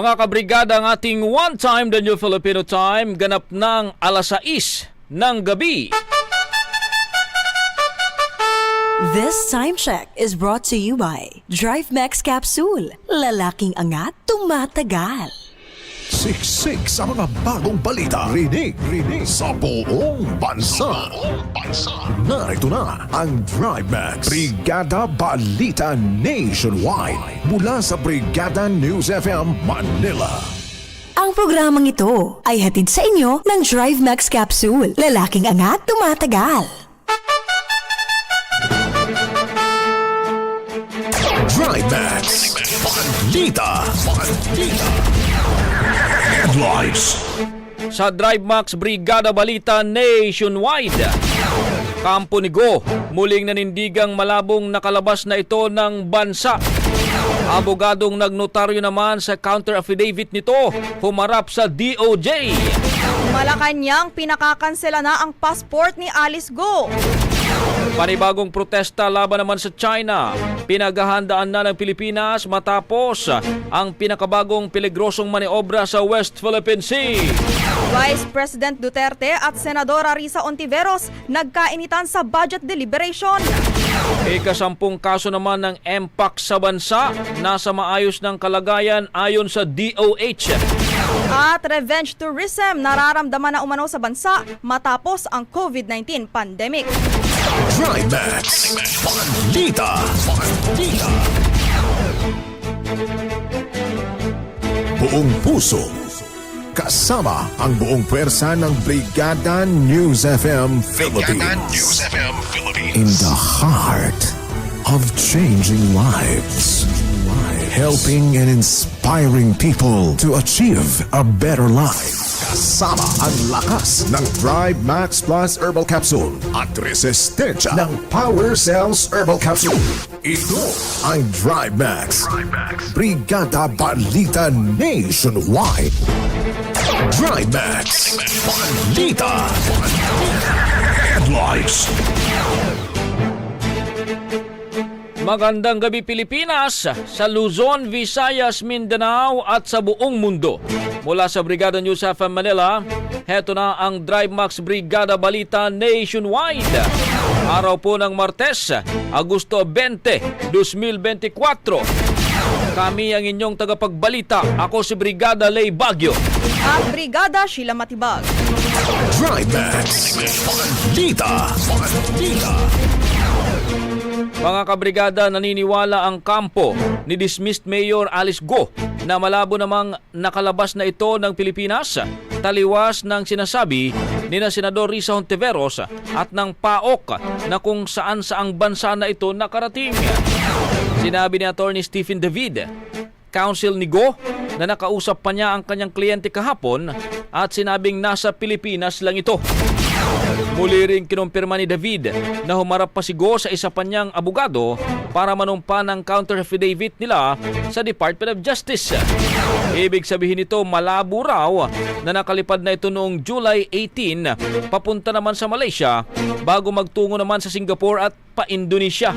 Mga kabrigada ang ating one time the new Filipino time ganap ng alas 6 ng gabi. This time check is brought to you by Drive Max Capsule. Lalaking angat, tumatagal. Siksik sa mga bagong balita. Rinig, rinig sa buong bansa. Narito na ang Max. Brigada Balita Nationwide. Mula sa Brigada News FM Manila. Ang programang ito ay hatid sa inyo ng Drive Max Capsule. Lalaking angat, tumatagal. Drive Max. Balita. Balita. Headlines. Sa Drive Max Brigada Balita Nationwide. Kampo ni Go, muling nanindigang malabong nakalabas na ito ng bansa. Abogadong nagnotaryo naman sa counter affidavit nito, humarap sa DOJ. Malacanang pinakakansela na ang passport ni Alice Go. Panibagong protesta laban naman sa China. Pinaghahandaan na ng Pilipinas matapos ang pinakabagong peligrosong maniobra sa West Philippine Sea. Vice President Duterte at Senadora Risa Ontiveros nagkainitan sa budget deliberation. Ikasampung kaso naman ng MPAC sa bansa nasa maayos ng kalagayan ayon sa DOH. At revenge tourism nararamdaman na umano sa bansa matapos ang COVID-19 pandemic. Drive Max. Balita. Balita. Buong puso. Kasama ang buong pwersa ng Brigada News FM Philippines. FM Philippines. In the heart of changing lives. Helping and inspiring people to achieve a better life. Kasama ang lakas ng Thrive Max Plus Herbal Capsule at resistensya ng Power Cells Herbal Capsule. Ito ang Drive Max. Brigada Balita Nationwide. Drive Max. Balita. Headlines. Magandang gabi Pilipinas sa Luzon, Visayas, Mindanao at sa buong mundo. Mula sa Brigada News FM Manila, heto na ang Drive Max Brigada Balita Nationwide. Araw po ng Martes, Agosto 20, 2024. Kami ang inyong tagapagbalita. Ako si Brigada Lay Bagyo. At Brigada Sheila Matibag. Drive Max. Balita. Balita. Mga kabrigada, naniniwala ang kampo ni dismissed Mayor Alice Go na malabo namang nakalabas na ito ng Pilipinas taliwas ng sinasabi ni na Senador Risa Hontiveros at ng PAOK na kung saan saang bansa na ito nakarating. Sinabi ni Attorney Stephen David, counsel ni Go na nakausap pa niya ang kanyang kliyente kahapon at sinabing nasa Pilipinas lang ito. Muli ring kinumpirma ni David na humarap pa si Go sa isa pa niyang abogado para manumpa ng counter affidavit nila sa Department of Justice. Ibig sabihin nito malabo raw na nakalipad na ito noong July 18 papunta naman sa Malaysia bago magtungo naman sa Singapore at pa-Indonesia.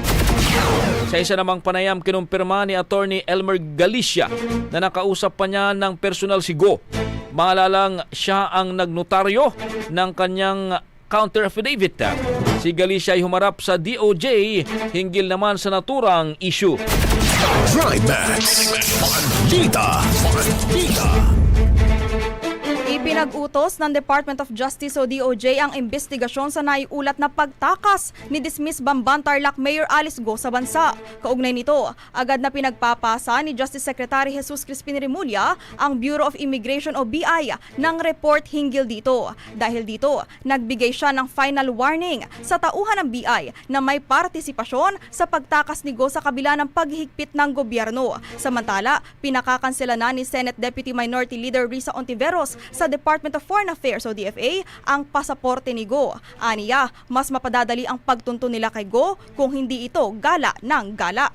Sa isa namang panayam kinumpirma ni Attorney Elmer Galicia na nakausap pa niya ng personal si Go. Maalalang siya ang nagnotaryo ng kanyang counter affidavit. Si Galicia ay humarap sa DOJ hinggil naman sa naturang issue. Trimax. Balita. Balita. Ipinag-utos ng Department of Justice o DOJ ang investigasyon sa naiulat na pagtakas ni dismiss Bamban Tarlac Mayor Alice Go sa bansa. Kaugnay nito, agad na pinagpapasa ni Justice Secretary Jesus Crispin Remulla ang Bureau of Immigration o BI ng report hinggil dito. Dahil dito, nagbigay siya ng final warning sa tauhan ng BI na may partisipasyon sa pagtakas ni Go sa kabila ng paghihigpit ng gobyerno. Samantala, pinakakansela na ni Senate Deputy Minority Leader Risa Ontiveros sa Department of Foreign Affairs o DFA ang pasaporte ni Go. Aniya, mas mapadadali ang pagtunto nila kay Go kung hindi ito gala ng gala.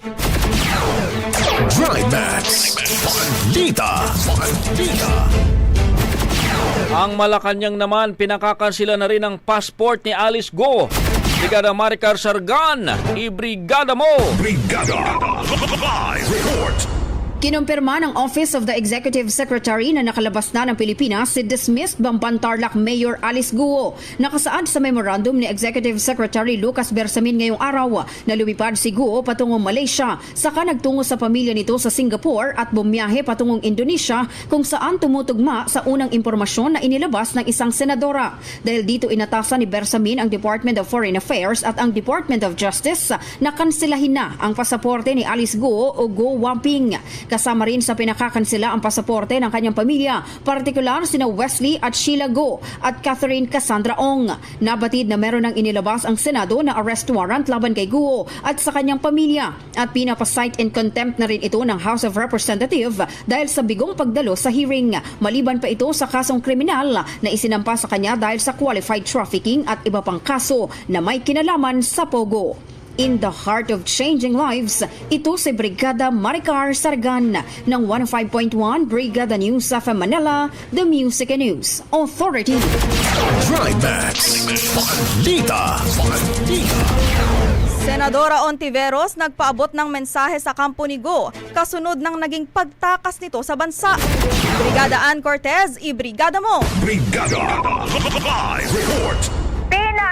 Ang Malacanang naman pinakakansila na rin ang passport ni Alice Go. Brigada Maricar Sargan, ibrigada mo! Brigada. Live report. Kinumpirma ng Office of the Executive Secretary na nakalabas na ng Pilipinas si dismissed Bamban Tarlac Mayor Alice Guo. Nakasaad sa memorandum ni Executive Secretary Lucas Bersamin ngayong araw na lumipad si Guo patungong Malaysia, saka nagtungo sa pamilya nito sa Singapore at bumiyahe patungong Indonesia kung saan tumutugma sa unang impormasyon na inilabas ng isang senadora. Dahil dito inatasan ni Bersamin ang Department of Foreign Affairs at ang Department of Justice na kansilahin na ang pasaporte ni Alice Guo o Go Wamping. Kasama rin sa pinakakansela ang pasaporte ng kanyang pamilya, partikular sina Wesley at Sheila Go at Catherine Cassandra Ong. Nabatid na meron ng inilabas ang Senado na arrest warrant laban kay Guo at sa kanyang pamilya at pinapasight in contempt na rin ito ng House of Representative dahil sa bigong pagdalo sa hearing. Maliban pa ito sa kasong kriminal na isinampa sa kanya dahil sa qualified trafficking at iba pang kaso na may kinalaman sa Pogo. In the heart of changing lives, ito si Brigada Maricar Sargan ng 105.1 Brigada News of Manila, The Music and News Authority. Trimax. Balita. Balita. Senadora Ontiveros nagpaabot ng mensahe sa kampo ni Go kasunod ng naging pagtakas nito sa bansa. Brigada Ann Cortez, ibrigada mo! Brigada. Live report.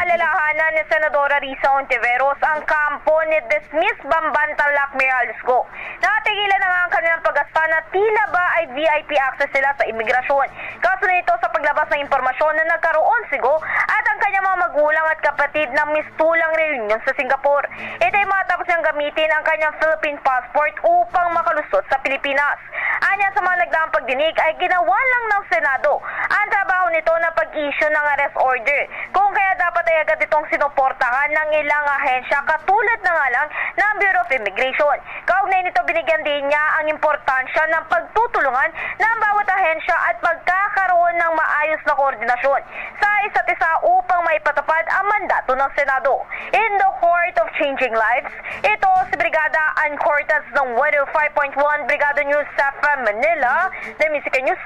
Pinaalalahanan ni Senadora Risa Ontiveros ang kampo ni Dismiss Bamban Tarlac Mirales Go. Natigilan na nga ang kanilang pag-asta na tila ba ay VIP access sila sa imigrasyon. Kaso nito sa paglabas ng impormasyon na nagkaroon si Go at ang kanyang mga magulang at kapatid na mistulang reunion sa Singapore. Ito ay matapos niyang gamitin ang kanyang Philippine passport upang makalusot sa Pilipinas. Anya sa mga nagdaang pagdinig ay ginawa lang ng Senado ang trabaho nito na pag-issue ng arrest order. Kung kaya dapat ay agad itong sinuportahan ng ilang ahensya katulad na nga lang ng Bureau of Immigration. Kaugnay nito binigyan din niya ang importansya ng pagtutulungan ng bawat ahensya at pagkakaroon ng maayos na koordinasyon sa isa't isa upang maipatupad ang mandato ng Senado. In the Court of Changing Lives, ito si Brigada Ann Cortez ng 105.1 Brigada News sa Manila, The Music News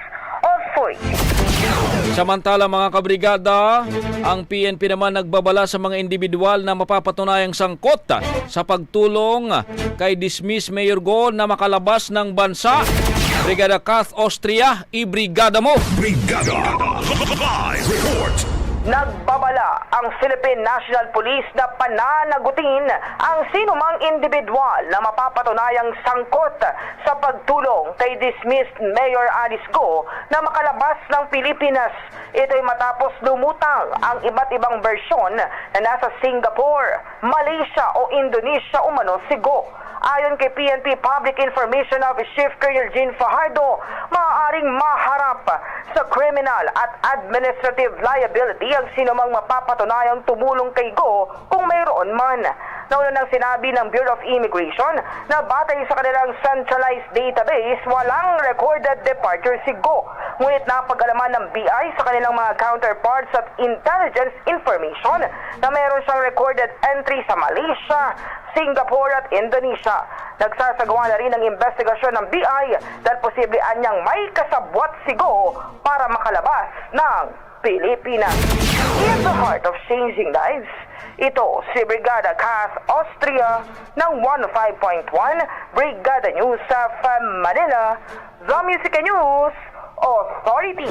of Voice. Samantala mga kabrigada, ang PNP naman nagbabala sa mga individual na mapapatunayang sangkot sa pagtulong kay dismiss Mayor Go na makalabas ng bansa. Brigada Kath Austria, ibrigada mo! Brigada. Live report. Nagbabala ang Philippine National Police na pananagutin ang sinumang individual na mapapatunayang sangkot sa pagtulong kay dismissed Mayor Alice Go na makalabas ng Pilipinas. Ito ay matapos lumutang ang iba't ibang bersyon na nasa Singapore, Malaysia o Indonesia umano si Go. Ayon kay PNP Public Information Office Chief Colonel Jean Fajardo, maaaring maharap sa criminal at administrative liability ang sinumang mapapatunayang tumulong kay Go kung mayroon man. Nauna nang sinabi ng Bureau of Immigration na batay sa kanilang centralized database, walang recorded departure si Go. Ngunit napag-alaman ng BI sa kanilang mga counterparts at intelligence information na meron siyang recorded entry sa Malaysia, Singapore at Indonesia. Nagsasagawa na rin ng investigasyon ng BI dahil posible anyang may kasabwat sigo para makalabas ng Pilipinas. In the heart of changing lives, ito si Brigada Cass Austria ng 105.1 Brigada News sa Manila, The Music News Authority.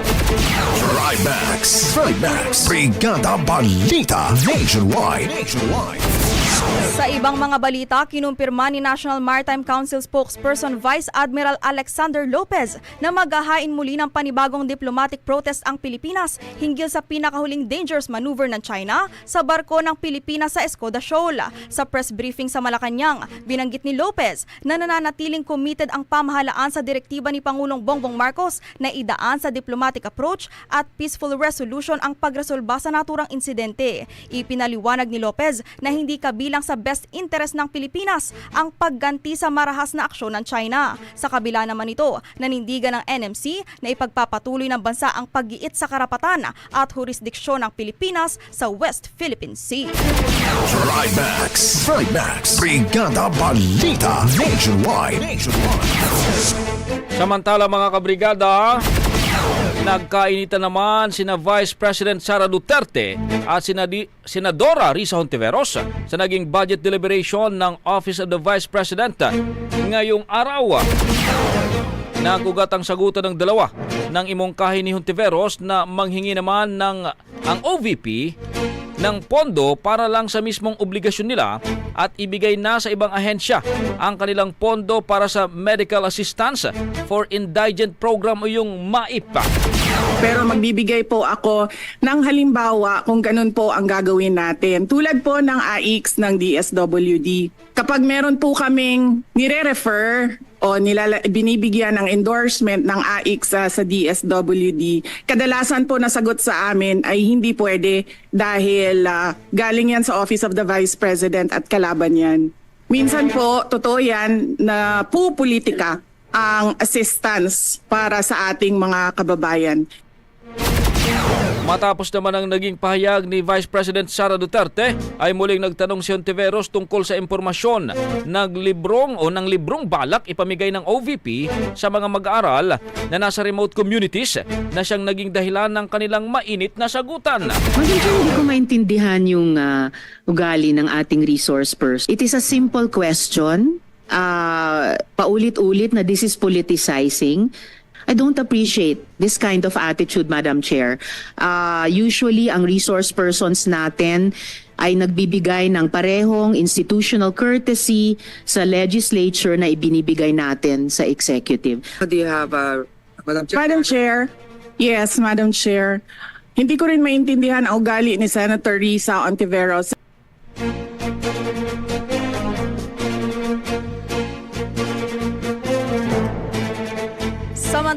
Trimax. Trimax. Brigada Balita. Nationwide. Nationwide. Sa ibang mga balita, kinumpirma ni National Maritime Council spokesperson Vice Admiral Alexander Lopez na maghahain muli ng panibagong diplomatic protest ang Pilipinas hinggil sa pinakahuling dangerous maneuver ng China sa barko ng Pilipinas sa Escoda Shoal. Sa press briefing sa Malacanang, binanggit ni Lopez na nananatiling committed ang pamahalaan sa direktiba ni Pangulong Bongbong Marcos na idaan sa diplomatic approach at peaceful resolution ang pagresolba sa naturang insidente. Ipinaliwanag ni Lopez na hindi kabilang sa best interest ng Pilipinas ang pagganti sa marahas na aksyon ng China. Sa kabila naman ito, nanindigan ng NMC na ipagpapatuloy ng bansa ang pag-iit sa karapatan at jurisdiksyon ng Pilipinas sa West Philippine Sea. Trimax. Trimax. Brigada Balita. Nationwide. Nationwide. Samantala mga kabrigada, nagkainitan naman sina Vice President Sara Duterte at sina Di- Senadora Risa Hontiveros sa naging budget deliberation ng Office of the Vice President ngayong araw. Nagugat ang sagutan ng dalawa ng imongkahi ni Hontiveros na manghingi naman ng ang OVP ng pondo para lang sa mismong obligasyon nila at ibigay na sa ibang ahensya ang kanilang pondo para sa medical assistance for indigent program o yung MAIP. Pero magbibigay po ako ng halimbawa kung ganun po ang gagawin natin. Tulad po ng AIX ng DSWD. Kapag meron po kaming nire-refer o nilala- binibigyan ng endorsement ng AIX sa, sa DSWD, kadalasan po nasagot sa amin ay hindi pwede dahil ah, galing yan sa Office of the Vice President at kalaban yan. Minsan po, totoo yan na po politika ang assistance para sa ating mga kababayan. Matapos naman ang naging pahayag ni Vice President Sara Duterte ay muling nagtanong si Ontiveros tungkol sa impormasyon ng librong o ng librong balak ipamigay ng OVP sa mga mag-aaral na nasa remote communities na siyang naging dahilan ng kanilang mainit na sagutan. Chair, hindi ko maintindihan yung ah, ugali ng ating resource person. It is a simple question. Ah, paulit-ulit na this is politicizing. I don't appreciate this kind of attitude, Madam Chair. Ah, usually, ang resource persons natin ay nagbibigay ng parehong institutional courtesy sa legislature na ibinibigay natin sa executive. Do you have a Madam Chair? Madam Chair, yes, Madam Chair. Hindi ko rin maintindihan ang ugali ni Senator Risa Ontiveros.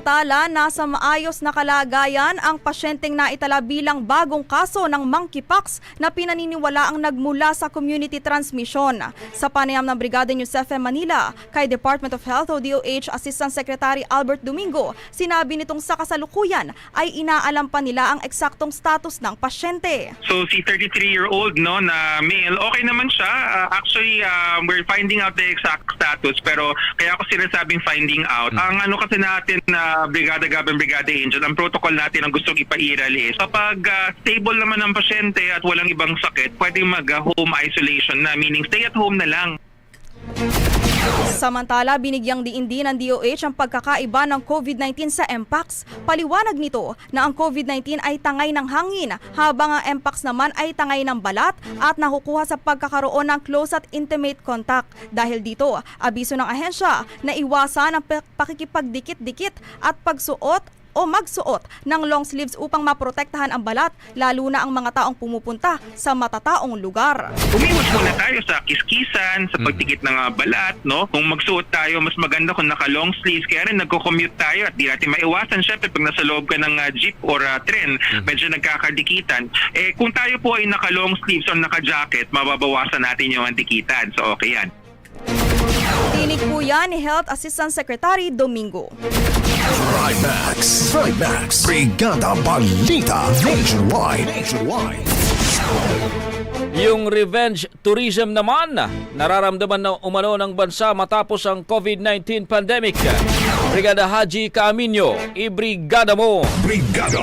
Samantala, nasa maayos na kalagayan ang pasyenteng naitala bilang bagong kaso ng monkeypox na pinaniniwala ang nagmula sa community transmission. Sa panayam ng Brigada News FM Manila kay Department of Health o DOH Assistant Secretary Albert Domingo, sinabi nitong sa kasalukuyan ay inaalam pa nila ang eksaktong status ng pasyente. So si 33-year-old no na male, okay naman siya. Uh, actually, uh, we're finding out the exact status pero kaya ako sinasabing finding out. Ang ano kasi natin na Brigada Gaban Brigada Angel, ang protocol natin ang gustong ipairal is kapag uh, stable naman ang pasyente at walang ibang sakit, pwedeng mag-home isolation na meaning stay at home na lang. Samantala, binigyang diin din ng DOH ang pagkakaiba ng COVID-19 sa MPAX. Paliwanag nito na ang COVID-19 ay tangay ng hangin habang ang MPAX naman ay tangay ng balat at nakukuha sa pagkakaroon ng close at intimate contact. Dahil dito, abiso ng ahensya na iwasan ang pa- pakikipagdikit-dikit at pagsuot o magsuot ng long sleeves upang maprotektahan ang balat lalo na ang mga taong pumupunta sa matataong lugar. Umiwas muna tayo sa kiskisan, sa pagtikit ng uh, balat, no? Kung magsuot tayo, mas maganda kung naka-long sleeves. Kaya rin nagko-commute tayo at di natin maiwasan. Syempre, pag nasa loob ka ng uh, jeep or uh, tren, medyo nagkakadikitan. Eh, kung tayo po ay naka-long sleeves o naka-jacket, mababawasan natin yung antikitan. So, okay yan. Tinig po yan ni Health Assistant Secretary Domingo. Trimax. Trimax. Brigada Balita Nationwide. Nationwide. Yung revenge tourism naman, nararamdaman na umano ng bansa matapos ang COVID-19 pandemic. Brigada Haji Caaminyo, ibrigada mo! Brigada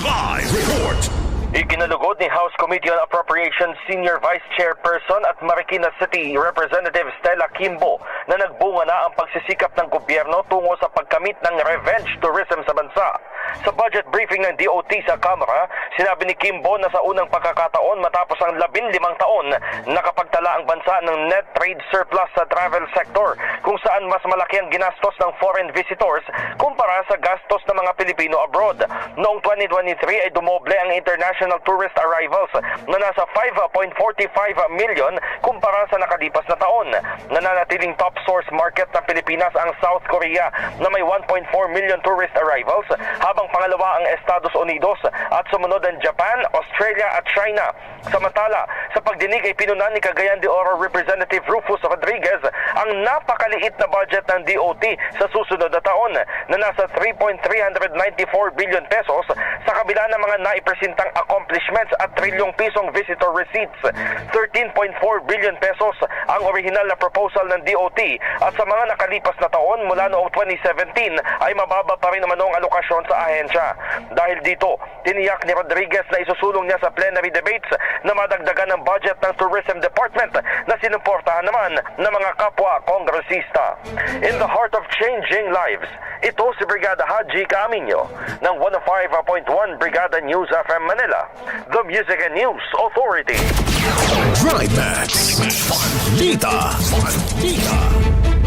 Live Report. Ikinalugod ni House Committee on Appropriations Senior Vice Chairperson at Marikina City Representative Stella Kimbo na nagbunga na ang pagsisikap ng gobyerno tungo sa pagkamit ng revenge tourism sa bansa. Sa budget briefing ng DOT sa Kamara, sinabi ni Kimbo na sa unang pagkakataon matapos ang labinlimang taon, nakapagtala ang bansa ng net trade surplus sa travel sector kung saan mas malaki ang ginastos ng foreign visitors kumpara sa gastos ng mga Pilipino abroad. Noong 2023 ay dumoble ang international tourist arrivals na nasa 5.45 million kumpara sa nakalipas na taon. Nananatiling top source market ng Pilipinas ang South Korea na may 1.4 million tourist arrivals habang pangalawa ang Estados Unidos at sumunod ang Japan, Australia at China. Samantala, sa pagdinig ay pinunan ni Cagayan de Oro Representative Rufus Rodriguez ang napakaliit na budget ng DOT sa susunod na taon na nasa 3.394 billion pesos sa kabila ng mga naipresentang accomplishments at trilyong pisong visitor receipts. 13.4 billion pesos ang original na proposal ng DOT at sa mga nakalipas na taon mula noong 2017 ay mababa pa rin naman ang alokasyon sa ahensya. Dahil dito, tiniyak ni Rodriguez na isusulong niya sa plenary debates na madagdagan ng budget ng Tourism Department na sinuportahan naman ng mga kapwa kongresista. In the heart of changing lives, ito si Brigada Haji Caaminyo ng 105.1 Brigada News FM Manila, the Music and News Authority. Trimax. Balita. Balita.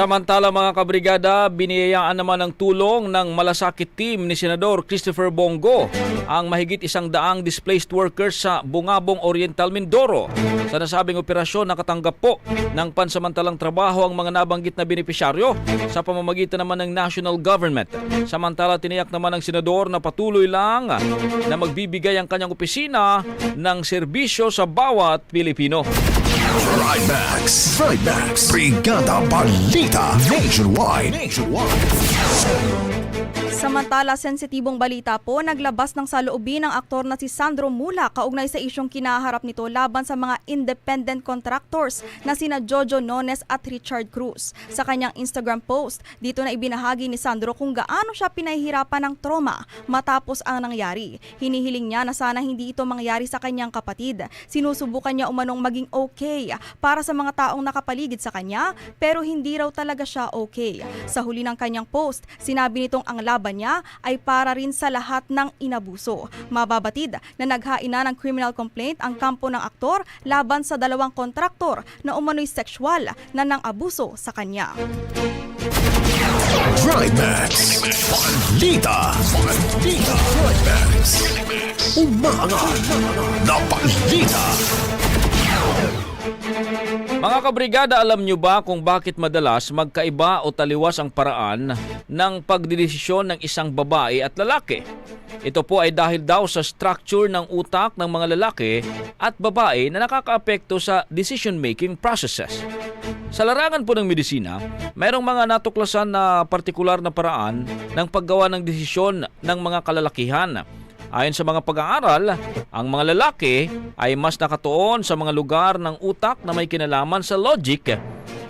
Samantala mga kabrigada, biniyayaan naman ng tulong ng malasakit team ni Senador Christopher Bongo ang mahigit isang daang displaced workers sa Bungabong Oriental Mindoro. Sa nasabing operasyon, nakatanggap po ng pansamantalang trabaho ang mga nabanggit na benepisyaryo sa pamamagitan naman ng national government. Samantala, tiniyak naman ng senador na patuloy lang na magbibigay ang kanyang opisina ng serbisyo sa bawat Pilipino. Trimax. Trimax. Brigada Balita Nationwide. Nationwide. Samantala, sensitibong balita po, naglabas ng saloobin ng aktor na si Sandro Mula kaugnay sa isyong kinaharap nito laban sa mga independent contractors na sina Jojo Nones at Richard Cruz. Sa kanyang Instagram post, dito na ibinahagi ni Sandro kung gaano siya pinahihirapan ng trauma matapos ang nangyari. Hinihiling niya na sana hindi ito mangyari sa kanyang kapatid. Sinusubukan niya umanong maging okay para sa mga taong nakapaligid sa kanya pero hindi raw talaga siya okay. Sa huli ng kanyang post, sinabi nitong ang laban niya ay para rin sa lahat ng inabuso. Mababatid na naghain na ng criminal complaint ang kampo ng aktor laban sa dalawang kontraktor na umano'y sexual na nang abuso sa kanya. Trimax. Balita. Balita. Trimax. Umaangat na. Mga kabrigada, alam nyo ba kung bakit madalas magkaiba o taliwas ang paraan ng pagdidesisyon ng isang babae at lalaki? Ito po ay dahil daw sa structure ng utak ng mga lalaki at babae na nakakaapekto sa decision-making processes. Sa larangan po ng medisina, mayroong mga natuklasan na partikular na paraan ng paggawa ng desisyon ng mga kalalakihan Ayon sa mga pag-aaral, ang mga lalaki ay mas nakatuon sa mga lugar ng utak na may kinalaman sa logic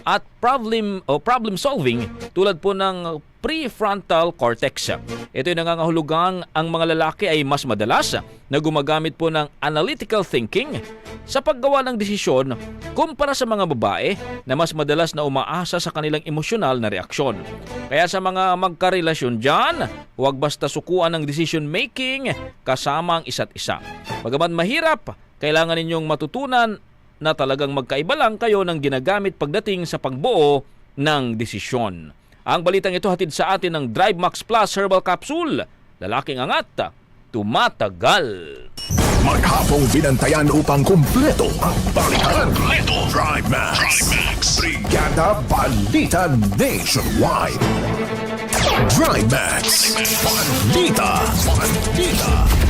at problem o problem solving tulad po ng prefrontal cortex. Ito ay nangangahulugang ang mga lalaki ay mas madalas na gumagamit po ng analytical thinking sa paggawa ng desisyon kumpara sa mga babae na mas madalas na umaasa sa kanilang emosyonal na reaksyon. Kaya sa mga magkarelasyon dyan, huwag basta sukuan ng decision making kasama ang isa't isa. Bagaman mahirap, kailangan ninyong matutunan na talagang magkaiba lang kayo ng ginagamit pagdating sa pagbuo ng desisyon. Ang balitang ito hatid sa atin ng Drive Max Plus Herbal Capsule. Lalaking angat, tumatagal. Maghapong binantayan upang kumpleto ang balikan. Kumpleto. Trimax. Brigada Balita Nationwide. Trimax. Balita. Balita.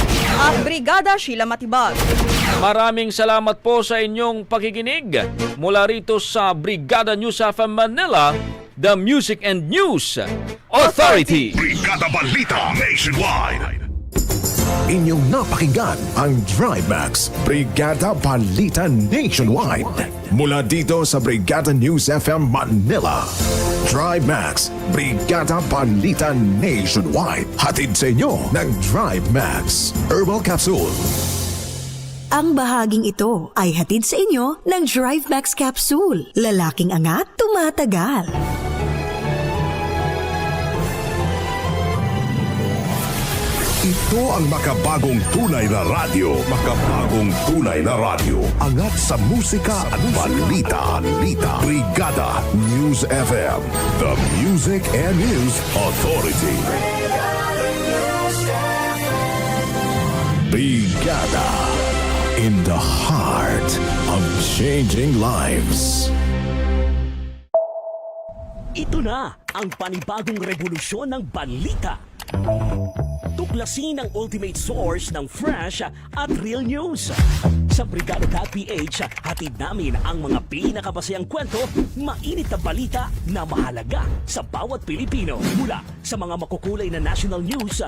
At Brigada Sheila Matibag. Maraming salamat po sa inyong pakikinig. Mula rito sa Brigada News FM Manila, the Music and News Authority. Brigada Balita Nationwide. Inyong napakinggan ang Drive Max Brigada Balita Nationwide. Mula dito sa Brigada News FM Manila. Drive Max Brigada Balita Nationwide. Hatid sa inyo ng Drive Max Herbal Capsule. Ang bahaging ito ay hatid sa inyo ng Drive Max Capsule. Lalaking angat, tumatagal. Ito ang makabagong tunay na radyo. Makabagong tunay na radyo. Angat sa musika at balita. Balita. Brigada News FM. The Music and News Authority. Brigada in the heart of changing lives. Ito na ang panibagong revolusyon ng balita. Tuklasin ang ultimate source ng fresh at real news. Sa Brigada.ph, hatid namin ang mga pinakabasayang kwento, mainit na balita na mahalaga sa bawat Pilipino. Mula sa mga makukulay na national news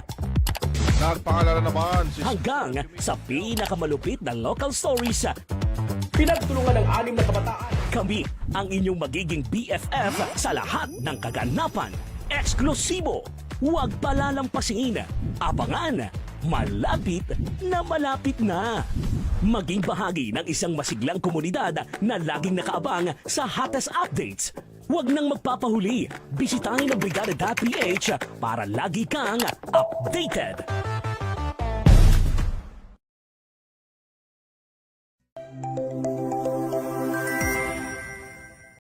Nagpaalala naman si hanggang sa pinakamalupit na local stories. Pinagtulungan ng anim na kabataan. Kami ang inyong magiging BFF sa lahat ng kaganapan. Eksklusibo. Huwag palalampasin. Abangan. Malapit na malapit na. Maging bahagi ng isang masiglang komunidad na laging nakaabang sa hottest updates. Huwag nang magpapahuli. Bisitahin ang Brigada.ph para lagi kang updated.